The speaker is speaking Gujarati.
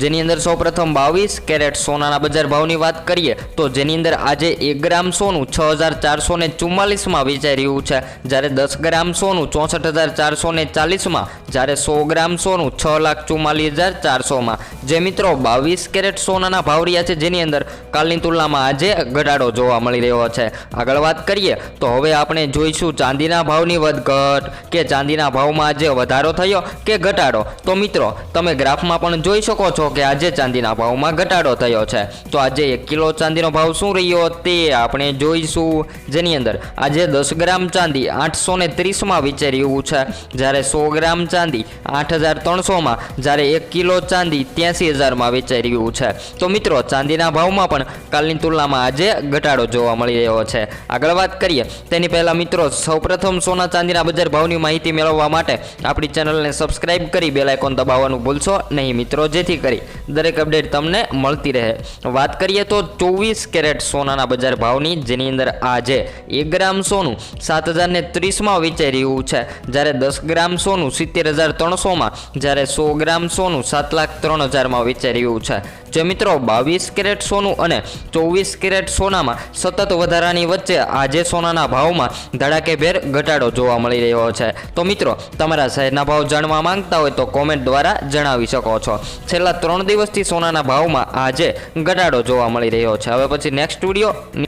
જેની અંદર સૌપ્રથમ બાવીસ કેરેટ સોનાના બજાર ભાવની વાત કરીએ, તો જેની અંદર આજે એક ગ્રામ સોનું છ હજાર ચારસો ને ચુમ્માલીસમાં વેચાઈ રહ્યું છે. જ્યારે દસ ગ્રામ સોનું ચોસઠ હજાર ચારસો ને ચાલીસમાં, જ્યારે સો ગ્રામ સોનું છ લાખ ચુમ્માલીસ હજાર ચારસોમાં. જે મિત્રો બાવીસ કેરેટ સોનાના ભાવ રહ્યા છે જેની અંદર કાલની તુલનામાં આજે ઘટાડો જોવા મળી રહ્યો છે. આગળ વાત કરીએ, તો હવે આપણે જોઈશું ચાંદીના ભાવની વધઘટ કે ચાંદીના ભાવમાં આજે વધારો થયો કે ઘટાડો. તો મિત્રો, તમે ગ્રાફમાં પણ જોઈ શકો છો કે આજે ચાંદીના ભાવમાં ઘટાડો થયો છે. તો આજે એક કિલો ચાંદીનો ભાવ શું રહ્યો તે આપણે જોઈશું. જેની અંદર આજે દસ ગ્રામ ચાંદી આઠસો ને ત્રીસમાં વેચાઈ રહ્યું છે. જ્યારે સો ગ્રામ ચાંદી આઠ હજાર ત્રણસોમાં, જ્યારે એક કિલો ચાંદી ત્યાંસી હજારમાં વેચાઈ રહ્યું છે. તો મિત્રો, ચાંદીના ભાવમાં પણ કાલની તુલનામાં આજે ઘટાડો જોવા મળી રહ્યો છે. આગળ વાત કરીએ, તેની પહેલાં મિત્રો, સૌપ્રથમ સોના ચાંદીના બજાર ભાવની માહિતી મેળવવા માટે આપણી ચેનલને સબસ્ક્રાઇબ કરી બેલ આઇકોન દબાવવાનું ભૂલશો નહીં. મિત્રો, જેથી કરી દરેક અપડેટ તમને મળતી રહે. વાત કરીએ તો ચોવીસ કેરેટ સોનાના બજાર ભાવની, જેની અંદર આજે એક ગ્રામ સોનું સાત હજાર ને ત્રીસમાં વેચાઈ રહ્યું છે. જ્યારે દસ ગ્રામ સોનું સિત્તેર હજાર ત્રણસોમાં, જ્યારે સો ગ્રામ સોનું સાત લાખ ત્રણ હજારમાં વેચાઈ રહ્યું છે. જે મિત્રો, બાવીસ કેરેટ સોનું અને ચોવીસ કેરેટ સોનામાં સતત વધારાની વચ્ચે આજે સોનાના ભાવમાં ધડાકેભેર ઘટાડો જોવા મળી રહ્યો છે. તો મિત્રો, તમારા શહેરના ભાવ જાણવા માંગતા હોય તો કોમેન્ટ દ્વારા જણાવી શકો છો. છેલ્લા ત્રણ દિવસથી સોનાના ભાવમાં આજે ઘટાડો જોવા મળી રહ્યો છે. હવે પછી નેક્સ્ટ વીડિયો